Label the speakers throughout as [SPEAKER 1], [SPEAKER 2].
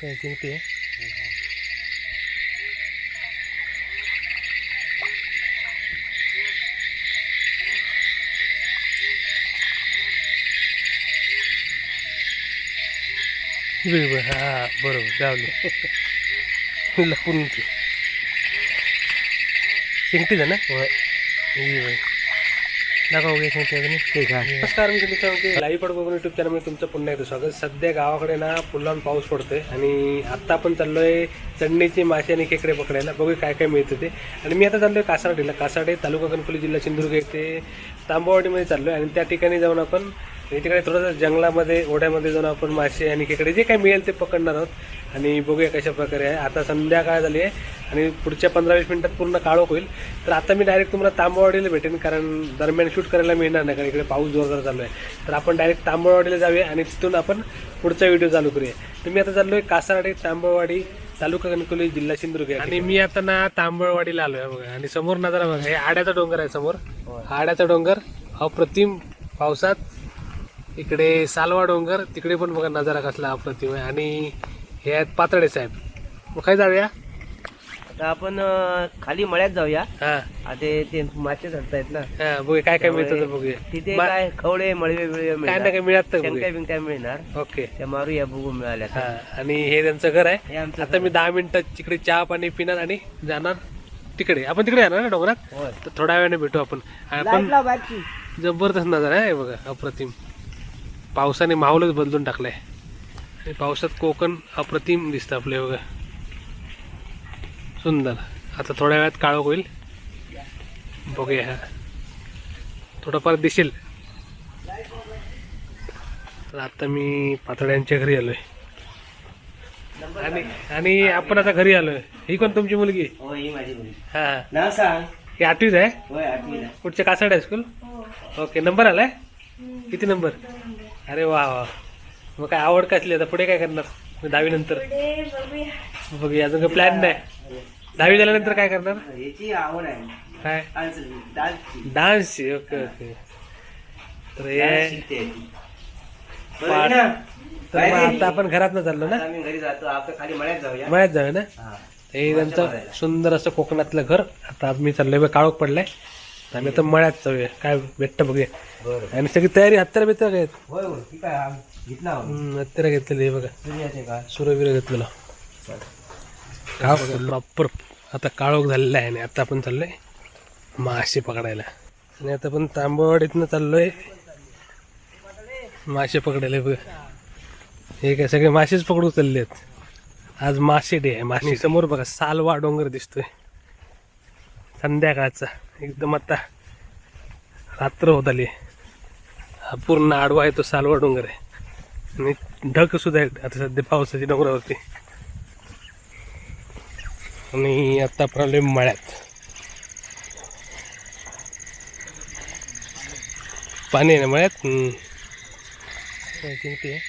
[SPEAKER 1] काय चिंगटी आहे बरोबर हा बरोबर गावली लपून ती चिंगटीच आहे ना ही बघ. दाखवा बघूया चिंगटी अजून
[SPEAKER 2] ठीक आहे.
[SPEAKER 1] नमस्कार मी तुम्ही लाईव्ह पड बघून युट्यूब चॅनल तुमचं पुन्हा एकदा स्वागत. सध्या गावाकडे ना फुलावून पाऊस पडतोय आणि आता आपण चाललोय चढणीचे मासे आणि खेकडे पकडायला. बघूया काय काय मिळतं ते. आणि मी आता चाललोय कासारडीला कासारडे तालुका कणकोली जिल्हा सिंधुदुर्ग येथे तांबवाडीमध्ये चाललोय. आणि त्या ठिकाणी जाऊन आपण तिकडे थोडंसं जंगलामध्ये ओढ्यामध्ये जाऊन आपण मासे आणि खेकडे जे काही मिळेल ते पकडणार आहोत. आणि बघूया कशा प्रकारे आहे. आता संध्याकाळ झाली आहे आणि पुढच्या पंधरा वीस मिनिटात पूर्ण काळोख होईल. तर आता मी डायरेक्ट तुम्हाला तांबवाडीला भेटेन कारण दरम्यान शूट करायला मिळणार नाही कारण इकडे पाऊस जोरदार चालू आहे. तर आपण डायरेक्ट तांबवाडीला जाऊया आणि तिथून आपण पुढचा व्हिडिओ चालू करूया. तर मी आता चाललोय कासारवाडी तांबवाडी तालुका कणकोली जिल्हा सिंधुदुर्ग आहे. आणि मी आता ना तांबवाडीला आलोय बघा. आणि समोर नजारा बघा. हे आड्याचा डोंगर आहे समोर. आड्याचा डोंगर अप्रतिम पावसात. इकडे सालवा डोंगर तिकडे पण बघा नजारा कसला अप्रतिम आहे. आणि हे आहेत पातळे साहेब. मग काय जाऊया?
[SPEAKER 2] आता आपण अं, खाली मळ्यात जाऊया.
[SPEAKER 1] हा.
[SPEAKER 2] आता ते- मासे धरतायत ना.
[SPEAKER 1] हा बघूया काय काय मिळतं ते बघूया.
[SPEAKER 2] तिथे
[SPEAKER 1] मा-
[SPEAKER 2] काय खवडे मळवे बिळवे
[SPEAKER 1] काय ना
[SPEAKER 2] मिळणार
[SPEAKER 1] काय मिळत तर
[SPEAKER 2] शंका
[SPEAKER 1] बघूया.
[SPEAKER 2] बिंका मिळणार.
[SPEAKER 1] ओके.
[SPEAKER 2] त्या मारूया बघू मिळाल्या
[SPEAKER 1] हा आणि हे त्यांचं घर आहे.
[SPEAKER 2] हे आमचं
[SPEAKER 1] आता मी दहा मिनिटात तिकडे चहा पाणी पिणार आणि जाणार तिकडे. आपण तिकडे जाणार ना डोंगरात?
[SPEAKER 2] होय.
[SPEAKER 1] तर थोड्या वेळाने भेटू आपण. आपण जबरदस्त नजारा आहे बघा अप्रतिम. पावसाने माहोलच बदलून टाकलाय. पावसात कोकण अप्रतिम दिसतं आपले बघा. सुंदर. आता थोड्या वेळात काळोख होईल. बघूया हा. थोडंफार दिसेल. तर आता मी पातळ्यांच्या घरी आलोय. आणि आणि आपण आता घरी आलोय. ही कोण तुमची मुलगी?
[SPEAKER 2] हो ही
[SPEAKER 1] हा.
[SPEAKER 2] नाव सांग.
[SPEAKER 1] ही आठवीच आहे? कुठच्या कासाड हायस्कूल? ओके नंबर आलाय? किती नंबर? अरे वा वा. मग काय आवड कसली आता पुढे काय करणार? दहावी नंतर? बघूया. अजून काही प्लॅन नाही. दहावी झाल्यानंतर काय करणार?
[SPEAKER 2] याची आवड आहे.
[SPEAKER 1] काय?
[SPEAKER 2] Dance
[SPEAKER 1] okay okay. तर हे पाठ. तर मग आता आपण घरात न चाललो ना?
[SPEAKER 2] आता आम्ही घरी जातो. आपण खाली मळ्यात जाऊया.
[SPEAKER 1] मळ्यात जाऊया ना?
[SPEAKER 2] हा.
[SPEAKER 1] हे त्यांचं सुंदर असं कोकणातलं घर. आता आम्ही चाललोय बघ, काळोख पडलाय. तर आम्ही आता मळ्यात जाऊया. काय भेटतं बघूया.
[SPEAKER 2] बरं.
[SPEAKER 1] आणि सगळी तयारी हत्यार काय आहेत?
[SPEAKER 2] होय होय. ठीक आहे आम- घेतला
[SPEAKER 1] हत्यार घेतलेली हे बघा. सुरवीर घेतलेला. का प्रॉपर आता काळोख झालेला आहे आणि आता आपण चाललोय मासे पकडायला. आणि आता आपण तांबवाडीतनं चाललोय. मासे पकडायला बघ. हे काय सगळे मासेच पकडू चालले आहेत आज मासे डे आहे. मासे समोर बघा सालवा डोंगर दिसतोय. संध्याकाळचा. एकदम आता रात्र होत आली हा पूर्ण आडवा आहे तो सालवा डोंगर आहे. आणि ढग सुद्धा आहेत. आता सध्या पावसाची डोंगरावरती आणि आता प्रॉब्लेम मळ्यात. पाणी आहे ना मळ्यात? हम्म. आहे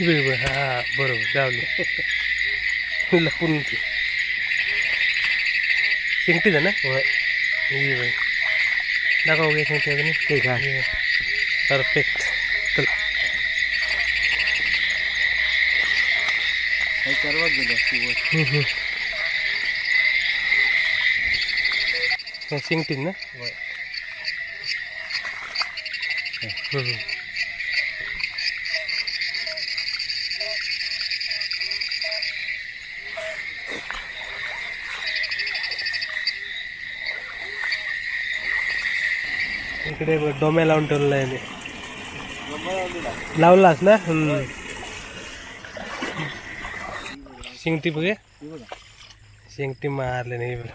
[SPEAKER 1] बरोबर हा बरोबर गावली लपून ती चिंगटीच आहे ना. ही बघ. दाखवा बघूया चिंगटी अजून.
[SPEAKER 2] ठीक आहे
[SPEAKER 1] परफेक्ट चला.
[SPEAKER 2] सर्वात गेलो.
[SPEAKER 1] हे चिंगटीच ना. हम्म, इकडे बघ, डोम्या लावून ठेवलेला आहे. लावलास ना. शिंगटी बघे शिंगटी मारले नाही बघ.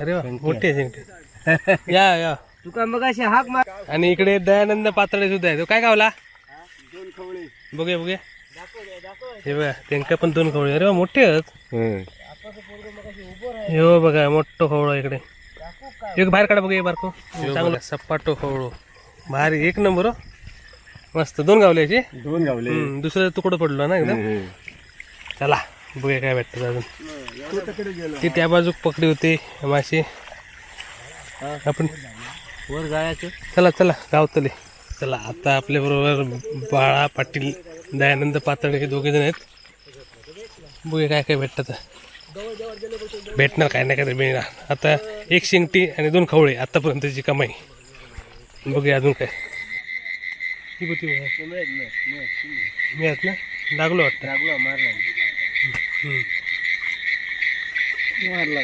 [SPEAKER 1] अरे वा मोठी आहे शिंगटी या या.
[SPEAKER 2] तुका मग अशी हाक मार
[SPEAKER 1] आणि इकडे दयानंद पातळे सुद्धा आहे तो काय गावला? बघूया बघूया. हे बघा त्यांका पण दोन खवळे. अरे वा मोठे आहेत. हे हो बघा मोठं खवळं इकडे. एक बाहेर काढा बघा बारको. चांगलं. सपाटो खवळो भारी एक नंबर हो. मस्त. दोन गावले याचे?
[SPEAKER 2] दोन गावले.
[SPEAKER 1] दुसरं तुकडं पडलो ना एकदम? चला बघूया काय भेटतं अजून. ती त्या बाजूक पकडी होती मासे आपण
[SPEAKER 2] वर जायचं.
[SPEAKER 1] चला चला गावतले. चला आता आपल्या बरोबर बाळा पाटील दयानंद पातळे हे दोघे जण आहेत. बघूया काय काय भेटतात भेटणार काय नाही काय तरी मिळणार. आता एक शिंगटी आणि दोन खवळे आतापर्यंतची कमाई. बघूया अजून काय. मिळत ना लागलो वाटतं
[SPEAKER 2] लागलो मारला
[SPEAKER 1] हम्म.
[SPEAKER 2] मारला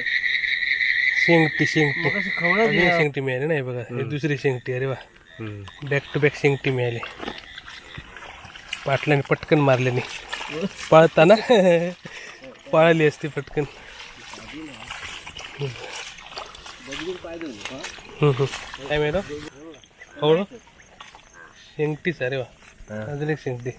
[SPEAKER 1] शेंगटी शेंगटी. शेंगटी मिळाली नाही बघा. ही दुसरी शेंगटी अरे वा. बॅक टू बॅक शेंगटी मिळाली. पाटल्याने पटकन मारल्याने पळताना? पळाली असती पटकन. काय मिळालं हो? शेंगटीच अरे वा. अजून एक शेंगटी.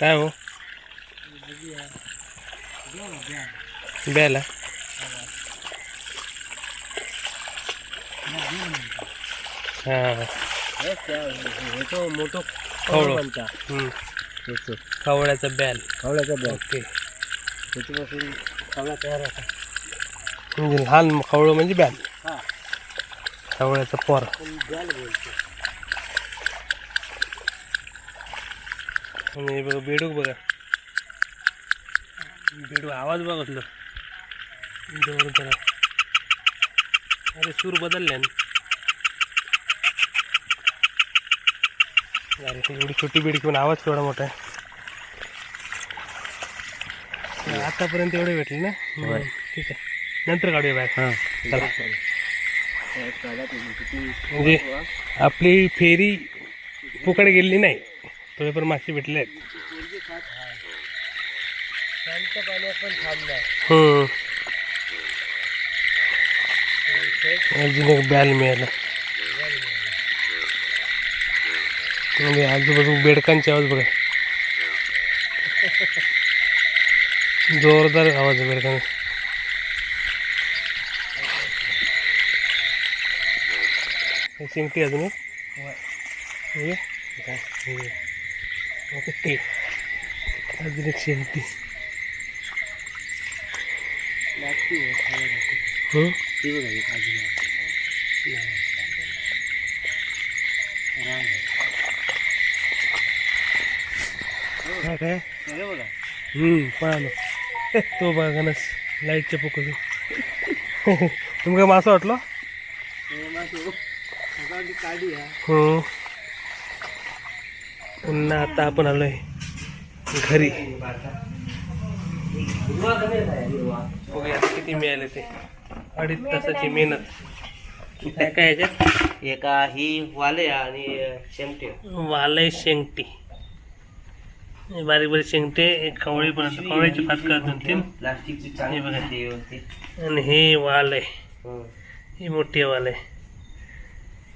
[SPEAKER 1] काय हो? बेला हा.
[SPEAKER 2] मोठं
[SPEAKER 1] खवळं.
[SPEAKER 2] बनता
[SPEAKER 1] हम्म.
[SPEAKER 2] त्याचं
[SPEAKER 1] कावळ्याचा बॅल.
[SPEAKER 2] खवळ्याचा बॅग
[SPEAKER 1] ओके.
[SPEAKER 2] त्याच्यापासून खवळा तयार होता.
[SPEAKER 1] म्हणजे लहान खवळं म्हणजे बॅल.
[SPEAKER 2] हा.
[SPEAKER 1] खवळ्याचा पोर.
[SPEAKER 2] बॅल बोलतो.
[SPEAKER 1] बघा बेडूक बघा. बेडूक आवाज बघ अरे सूर बदलले ना. अरे ती एवढी छोटी बेडकी पण आवाज केवढा मोठा आहे. आतापर्यंत एवढे भेटले ना? ठीक आहे. नंतर काढूया बाहेर.
[SPEAKER 2] हा.
[SPEAKER 1] चला. म्हणजे आपली फेरी फुकट गेली नाही. थोडेफार मासे भेटले आहेत.
[SPEAKER 2] शांत पाण्यात पण
[SPEAKER 1] हम्म. अजून एक बॅल मिळाला. म्हणजे आजूबाजू बेडकांचे आवाज बघा. जोरदार आवाज आहे बेडकांचा. हे चिंगटी अजून एक. हे? हे. अजून एक हम्म? काय? काय हम्म पळालो तो बघा लाईटच्या तुमका मासं वाटलं. पुन्हा आता आपण आलोय घरी. बघूया किती मिळाले ते. अडीच तासाची मेहनत. काय काय ह्याच्यात
[SPEAKER 2] एका ही वाले आणि शेमटे.
[SPEAKER 1] वालय शेंगटी. हे बारीक बारीक शेंगटे एक खवळी पण असते. खवळीची फाटका दोन तीन.
[SPEAKER 2] प्लास्टिकची
[SPEAKER 1] हे
[SPEAKER 2] चांगली
[SPEAKER 1] बघा. आणि हे वाल. आहे
[SPEAKER 2] हं.
[SPEAKER 1] ही मोठी वाल. आहे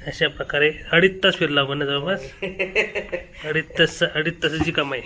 [SPEAKER 1] अशा प्रकारे अडीच तास फिरला आपण जवळपास. अडीच तास अडीच तासाची कमाई.